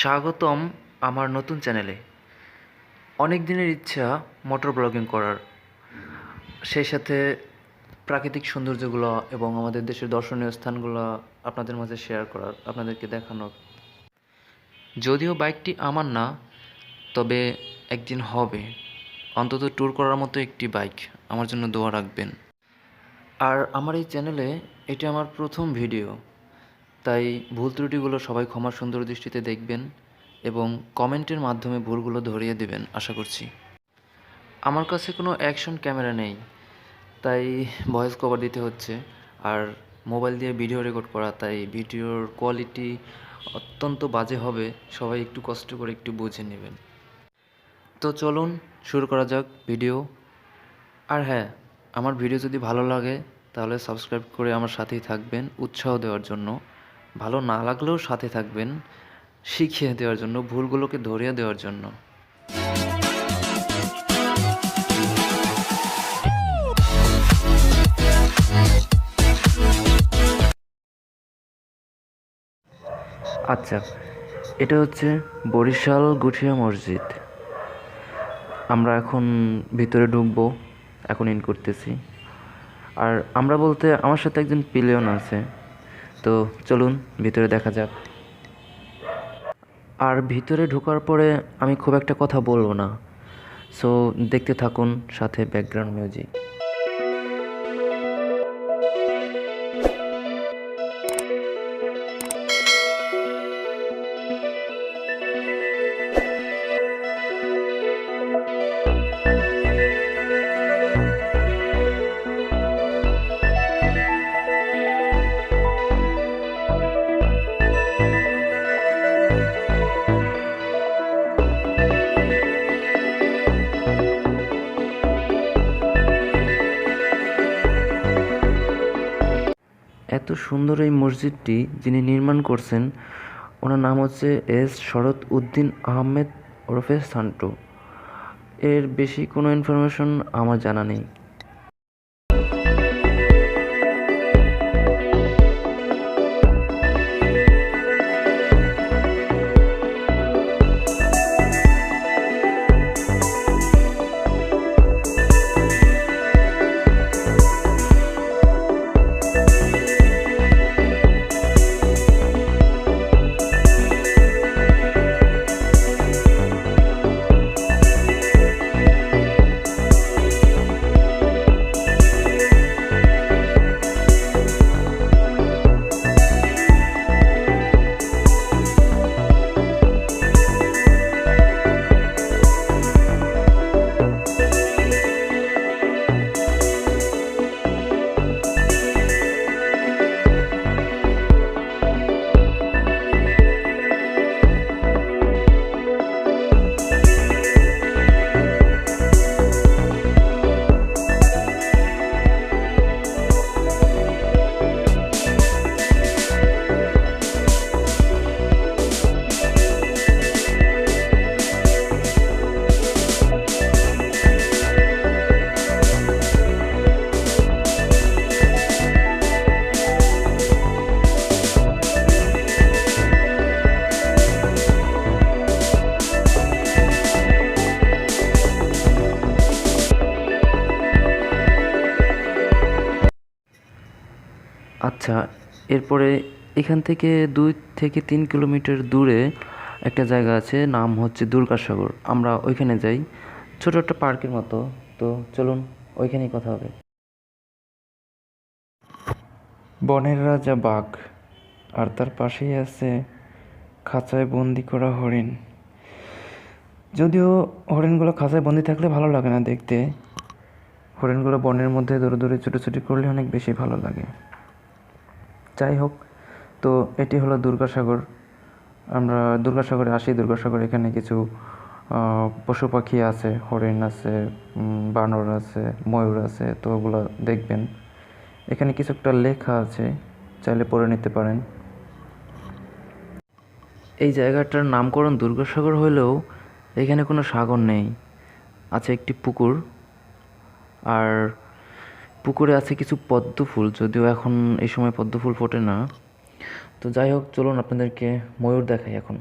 স্বাগতম আমার নতুন চ্যানেলে। অনেক দিনের ইচ্ছা মোটর ব্লগিং করার। সেই সাথে প্রাকৃতিক সৌন্দর্যগুলো এবং আমাদের দেশের দর্শনীয় স্থানগুলো আপনাদের মাঝে শেয়ার করার, আপনাদেরকে দেখানোর। যদিও বাইকটি আমার না, তবে একদিন হবে। অন্তত ট্যুর করার মতো একটি বাইক আমার জন্য দোয়া রাখবেন। আর আমার এই চ্যানেলে এটি আমার প্রথম ভিডিও তাই ভুল ত্রুটিগুলো সবাই ক্ষমা সুন্দর দৃষ্টিতে দেখবেন এবং কমেন্টের মাধ্যমে ভুলগুলো ধরিয়ে দেবেন, আশা করছি। আমার কাছে কোনো অ্যাকশন ক্যামেরা নেই, তাই ভয়েস কভার দিতে হচ্ছে। আর মোবাইল দিয়ে ভিডিও রেকর্ড করা, তাই ভিডিওর কোয়ালিটি অত্যন্ত বাজে হবে, সবাই একটু কষ্ট করে একটু বুঝে নেবেন। তো চলুন, শুরু করা যাক ভিডিও। আর হ্যাঁ আমার ভিডিও যদি ভালো লাগে, তাহলে সাবস্ক্রাইব করে আমার সাথেই থাকবেন উৎসাহ দেওয়ার জন্য। ভালো না লাগলেও সাথে থাকবেন, শিখিয়ে দেওয়ার জন্য, ভুলগুলোকে ধরিয়ে দেওয়ার জন্য। আচ্ছা এটা হচ্ছে বরিশাল গুঠিয়া মসজিদ। আমরা এখন ভিতরে ঢুকবো, এখন ইন করতেছি। আর আমরা বলতে, আমার সাথে একজন পিলিয়ন আছে। তো চলুন, ভিতরে দেখা যাক। আর ভিতরে ঢোকার পরে আমি খুব একটা কথা বলব না। সো দেখতে থাকুন, সাথে ব্যাকগ্রাউন্ড মিউজিক সুন্দর এই মসজিদটি যিনি নির্মাণ করছেন, ওনার নাম হচ্ছে এস. শরৎ উদ্দিন আহমেদ ওরফে সান্টু। এর বেশি কোনো ইনফরমেশন আমার জানা নেই। আচ্ছা এরপরে এখান থেকে দুই থেকে তিন কিলোমিটার দূরে একটা জায়গা আছে, নাম হচ্ছে দুর্গাসাগর। আমরা ওইখানে যাই। ছোট একটা পার্কের মতো। তো চলুন, ওইখানেই কথা হবে। বনের রাজা বাঘ, আর তার পাশেই আছে খাঁচায় বন্দি করা হরিণ। যদিও হরিণগুলো খাঁচায় বন্দি থাকলে ভালো লাগে না দেখতে, হরিণগুলো বনের মধ্যে দৌড়ে দৌড়ে ছুটোছুটি করলে অনেক বেশি ভালো লাগে। যাই হোক তো এটি হলো দুর্গাসাগর। আমরা দুর্গাসাগরে আসি, দুর্গাসাগর এখানে কিছু পশু পাখি আছে, হরিণ আছে বানর আছে, ময়ূর আছে, তো ওগুলো দেখবেন। এখানে কিছু একটা লেখা আছে, চাইলে পড়ে নিতে পারেন। এই জায়গাটার নামকরণ দুর্গাসাগর হলেও এখানে কোনো সাগর নেই। আছে একটি পুকুর, আর পুকুরে আছে কিছু পদ্ম ফুল, যদিও এখন এই সময় পদ্ম ফুল ফোটে না। তো যাই হোক, চলুন আপনাদেরকে ময়ূর দেখাই এখন।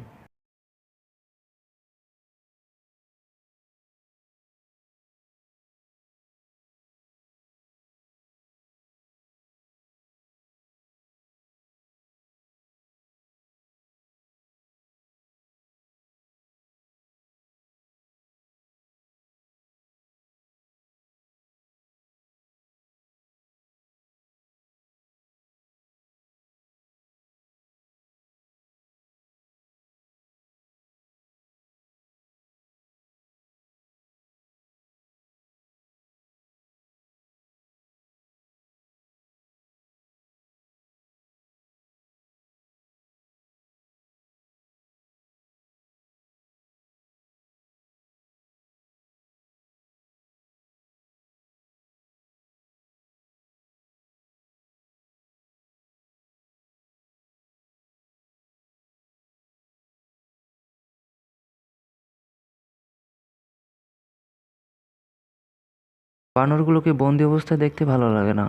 বানরগুলোকে বন্দি অবস্থায় দেখতে ভালো লাগে না।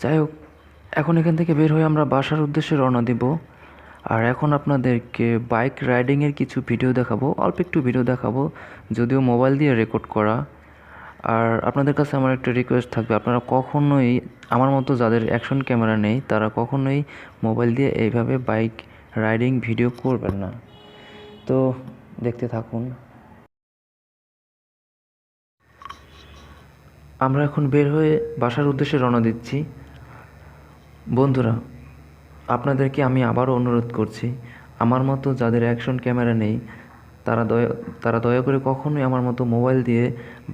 যাই হোক এখন এখান থেকে বের হয়ে আমরা বাসার উদ্দেশ্যে রওনা দিব। আর এখন আপনাদেরকে বাইক রাইডিংয়ের কিছু ভিডিও দেখাবো, অল্প একটু ভিডিও দেখাবো, যদিও মোবাইল দিয়ে রেকর্ড করা। আর আপনাদের কাছে আমার একটা রিকোয়েস্ট থাকবে, আপনারা কখনোই, আমার মতো যাদের অ্যাকশন ক্যামেরা নেই, তারা কখনোই মোবাইল দিয়ে এইভাবে বাইক রাইডিং ভিডিও করবেন না। তো দেখতে থাকুন। আমরা এখন বের হয়ে বাসার উদ্দেশ্যে রওনা দিচ্ছি। বন্ধুরা, আপনাদেরকে আমি আবারও অনুরোধ করছি, আমার মতো যাদের অ্যাকশন ক্যামেরা নেই, তারা দয়া তারা দয়া করে কখনোই আমার মতো মোবাইল দিয়ে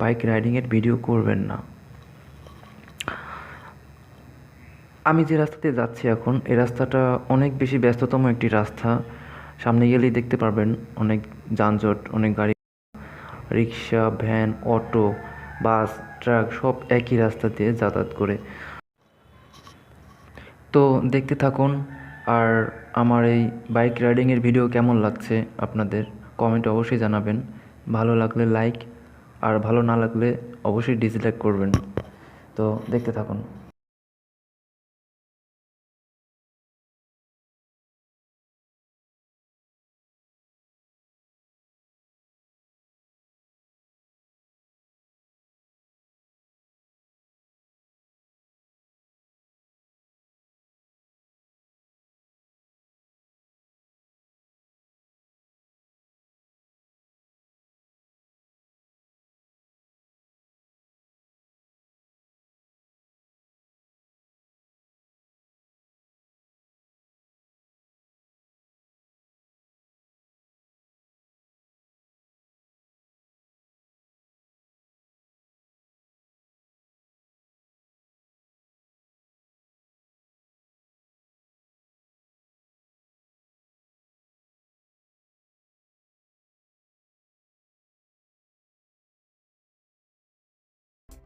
বাইক রাইডিংয়ের ভিডিও করবেন না। আমি যে রাস্তাতে যাচ্ছি এখন, এই রাস্তাটা অনেক বেশি ব্যস্ততম একটি রাস্তা। সামনে গেলেই দেখতে পারবেন অনেক যানজট, অনেক গাড়ি, রিক্সা ভ্যান অটো বাস, ট্রাক সব একই রাস্তা দিয়ে যাতায়াত করে। তো দেখতে থাকুন, আর আমার এই বাইক রাইডিংয়ের ভিডিও কেমন লাগছে আপনাদের কমেন্ট অবশ্যই জানাবেন। ভালো লাগলে লাইক, আর ভালো না লাগলে অবশ্যই ডিসলাইক করবেন। তো দেখতে থাকুন।